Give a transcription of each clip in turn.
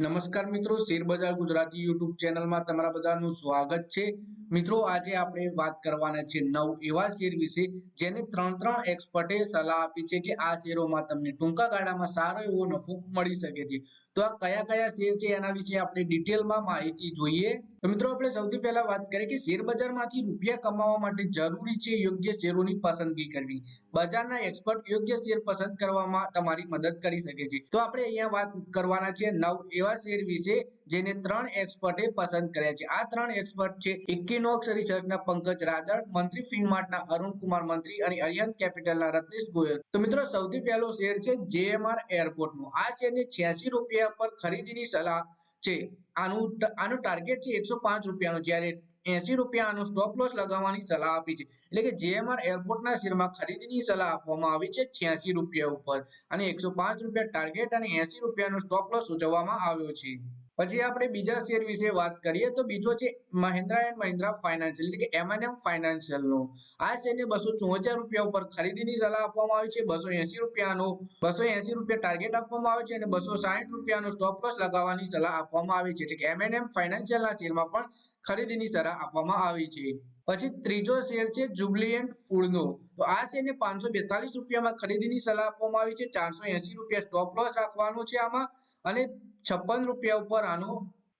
નમસ્કાર મિત્રો શેરબજાર ગુજરાતી યુટ્યુબ ચેનલમાં તમારા બધાનું સ્વાગત છે. મિત્રો, આજે આપણે વાત કરવાના છે નવ એવા શેર વિશે જેને ત્રણ ત્રણ એક્સપર્ટે સલાહ આપી છે કે આ શેરોમાં તમને ટૂંકા ગાળામાં સારો એવો નફો મળી શકે છે. તો આ કયા કયા શેર છે એના વિશે આપણે ડિટેલમાં માહિતી જોઈએ. તો મિત્રો આપણે સૌથી પહેલા વાત કરીએ કે શેર રૂપિયા કમાવા માટે જરૂરી છે યોગ્ય શેરોની પસંદગી કરવી. બજારના એક્સપર્ટ યોગ્ય શેર પસંદ કરવામાં તમારી મદદ કરી શકે છે. તો આપણે અહીંયા વાત કરવાના છે નવ એવા શેર વિશે જેને ત્રણ એક્સપર્ટે પસંદ કર્યા છે. આ ત્રણ એક્સપર્ટ છે ઇક્વિનોક્સ રિસર્ચના પંકજ રાદળ મંત્રી ફિનમાર્ટના અરુણ કુમાર મંત્રી અને અરિયંત કેપિટલના રત્નેશ ગોયલ. તો મિત્રો સૌથી પહેલો શેર છે જેએમઆર એરપોર્ટનો. આ શેરને છ્યાસી રૂપિયા પર ખરીદીની સલાહ છે. આનું આનું ટાર્ગેટ છે એકસો પાંચ રૂપિયાનું. જ્યારે એસી રૂપિયાનો સ્ટોપ લોસ લગાવવાની સલાહ આપી છે. એટલે કે જેએમઆર એરપોર્ટના શેરમાં ખરીદીની સલાહ આપવામાં આવી છે છ્યાસી રૂપિયા ઉપર. અને એકસો પાંચ રૂપિયા ટાર્ગેટ અને એસી રૂપિયાનો સ્ટોપ લોસ સૂચવવામાં આવ્યો છે. પછી આપણે બીજા શેર વિશે વાત કરીએ તો બીજો છે મહિન્દ્રા એન્ડ મહિન્દ્રા ફાઇનાન્શિયલ, એટલે કે એમએનએમ ફાઇનાન્શિયલનો આ શેરને બસો ચોતેર રૂપિયા ઉપર ખરીદીની સલાહ આપવામાં આવી છે. બસો એસી રૂપિયાનો, બસો એસી રૂપિયા ટાર્ગેટ આપવામાં આવે છે અને બસો સાહીઠ રૂપિયાનો સ્ટોપ લોસ લગાવવાની સલાહ આપવામાં આવી છે. એટલે કે એમએનએમ ફાઇનાન્શિયલના શેરમાં પણ ખરીદીની સલાહ આપવામાં આવી છે. પછી ત્રીજો શેર છે જુબલિયન્ટ ફૂડનો તો આ શેરને પાંચસો બેતાલીસ રૂપિયામાં ખરીદીની સલાહ આપવામાં આવી છે. ચારસો એસી રૂપિયા સ્ટોપ લોસ રાખવાનો છે આમાં. અને છપ્પન રૂપિયા ઉપર આનો,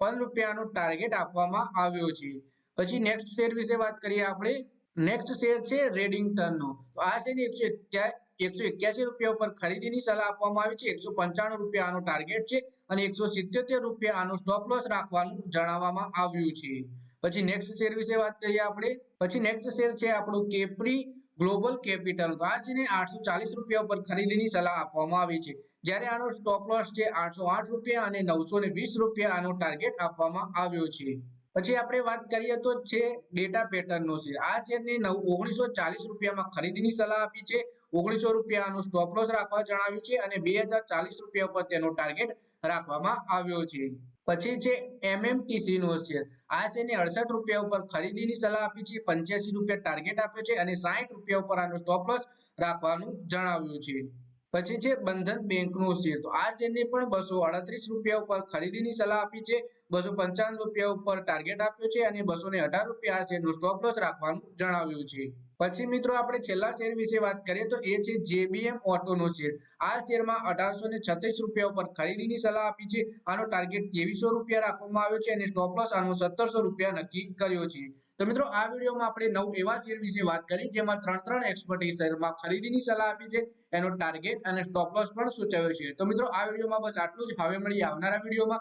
પંદર રૂપિયાનો ટાર્ગેટ આપવામાં આવ્યો છે. પછી નેક્સ્ટ શેર વિશે વાત કરીએ આપણે. નેક્સ્ટ શેર છે રેડિંગ્ટનનો. તો આ શેરની એકસો એકસો એક્યાસી રૂપિયા ઉપર ખરીદીની સલાહ આપવામાં આવી છે. એકસો પંચાણું રૂપિયા આનો ટાર્ગેટ છે અને એકસો સિત્યોતેર રૂપિયા આનો સ્ટોપ લોસ રાખવાનું જણાવવામાં આવ્યું છે. પછી નેક્સ્ટ શેર વિશે વાત કરીએ આપણે. પછી નેક્સ્ટ શેર છે આપણું કેપ્રી ગ્લોબલ કેપિટલ તો આ શેરને આઠસો રૂપિયા ઉપર ખરીદીની સલાહ આપવામાં આવી છે. જ્યારે આનો સ્ટોપ લોસ છે આઠસો આઠ રૂપિયા અને નવસો રૂપિયા આનો ટાર્ગેટ આપવામાં આવ્યો છે. પછી આપણે વાત કરીએ તો છે ડેટા પેટર્નનો શેર. આ શેરને ઓગણીસો ચાલીસ રૂપિયામાં ખરીદીની સલાહ આપી છે. ઓગણીસો રૂપિયાનો સ્ટોપ લોસ રાખવા જણાવ્યું છે અને બે હજાર ચાલીસ રૂપિયા પર તેનો ટાર્ગેટ રાખવામાં આવ્યો છે. પછી છે એમએમટીસી નો શેર આ શેરને અડસઠ રૂપિયા ઉપર ખરીદીની સલાહ આપી છે, પંચ્યાસી રૂપિયા ટાર્ગેટ આપ્યો છે અને સાહીઠ રૂપિયા ઉપર આનો સ્ટોપ લોસ રાખવાનું જણાવ્યું છે. પછી છે બંધન બેંકનો શેર તો આ શેરને પણ બસો અડત્રીસ રૂપિયા ઉપર ખરીદીની સલાહ આપી છે, બસો પંચાવન રૂપિયા ઉપર ટાર્ગેટ આપ્યો છે અને બસો અઢાર રૂપિયા આ શેરનો સ્ટોપ લોસ રાખવાનું જણાવ્યું છે. પછી મિત્રો આપણે છેલ્લા શેર વિશે વાત કરીએ તો એ છે જેબીએમ ઓટોનો શેર. આ શેરમાં અઢારસો ને છત્રીસ રૂપિયા ઉપર ખરીદીની સલાહ આપી છે. આનો ટાર્ગેટ ત્રેવીસો રૂપિયા રાખવામાં આવ્યો છે અને સ્ટોપ આનો સત્તરસો રૂપિયા નક્કી કર્યો છે. તો મિત્રો આ વિડીયોમાં આપણે નવ એવા શેર વિશે વાત કરી જેમાં ત્રણ ત્રણ એક્સપર્ટ શેરમાં ખરીદીની સલાહ આપી છે. એનો ટાર્ગેટ અને સ્ટોપ લોસ પણ સૂચવ્યો છે. તો મિત્રો આ વિડીયોમાં બસ આટલું જ. હવે મળી આવનારા વિડીયોમાં.